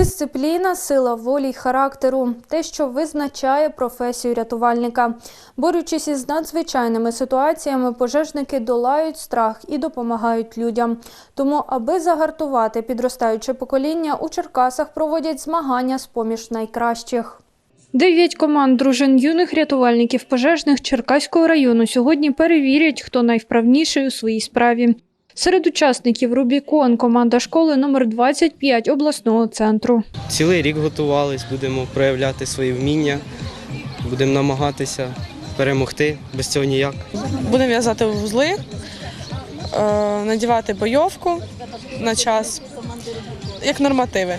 Дисципліна, сила волі й характеру те, що визначає професію рятувальника. Борючись із надзвичайними ситуаціями, пожежники долають страх і допомагають людям. Тому, аби загартувати підростаюче покоління, у Черкасах проводять змагання з поміж найкращих. Дев'ять команд дружин юних рятувальників пожежних Черкаського району сьогодні перевірять, хто найвправніший у своїй справі. Серед учасників Рубікон команда школи номер 25 обласного центру. Цілий рік готувались, будемо проявляти свої вміння, будемо намагатися перемогти. Без цього ніяк. Будемо в'язати вузли, е, надівати бойовку на час, як нормативи.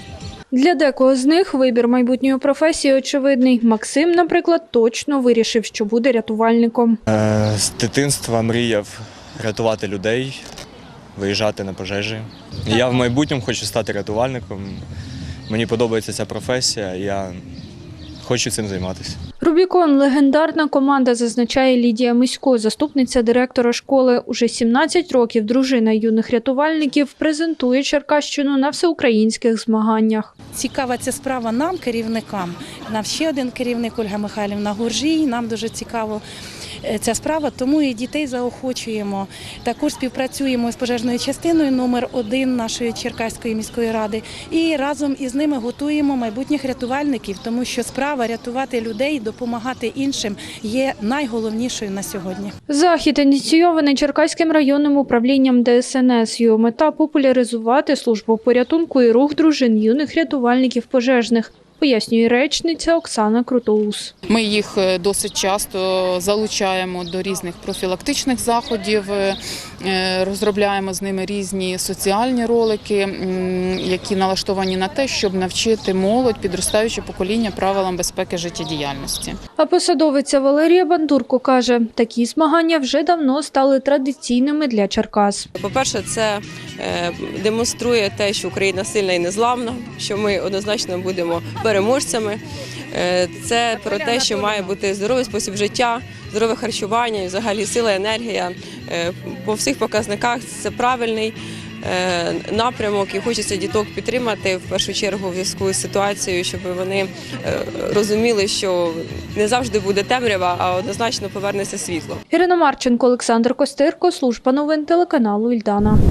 Для декого з них вибір майбутньої професії очевидний. Максим, наприклад, точно вирішив, що буде рятувальником. Е, З дитинства мріяв рятувати людей, виїжджати на пожежі. Я в майбутньому хочу стати рятувальником. Мені подобається ця професія, я хочу цим займатися. Рубікон легендарна команда, зазначає Лідія Мисько, заступниця директора школи. Уже 17 років дружина юних рятувальників презентує Черкащину на всеукраїнських змаганнях. Цікава ця справа нам, керівникам. Нам ще один керівник Ольга Михайлівна Гуржій. Нам дуже цікаво ця справа, тому і дітей заохочуємо. Також співпрацюємо з пожежною частиною номер один нашої Черкаської міської ради. І разом із ними готуємо майбутніх рятувальників, тому що справа рятувати людей, допомагати іншим є найголовнішою на сьогодні. Захід ініційований Черкаським районним управлінням ДСНС. Його мета популяризувати службу порятунку і рух дружин юних рятувальників пожежних. Пояснює речниця Оксана Крутоус. Ми їх е, досить часто залучаємо до різних профілактичних заходів, е, е, розробляємо з ними різні соціальні ролики, які налаштовані на те, щоб навчити молодь, підростаюче покоління правилам безпеки життєдіяльності. А посадовиця Валерія Бандурко каже, такі змагання вже давно стали традиційними для Черкас. По-перше, це е, демонструє те, що Україна сильна і незламна, що ми однозначно будемо переможцями. Е, Це про те, що має бути здоровий спосіб життя, здорове харчування і взагалі сила, енергія. Е, По всіх показниках це правильний е, напрямок і хочеться діток підтримати в першу чергу в зв'язку з ситуацією, щоб вони розуміли, що не завжди буде темрява, а однозначно повернеться світло. Ірина Марченко, Олександр Костирко, служба новин телеканалу Ільдана.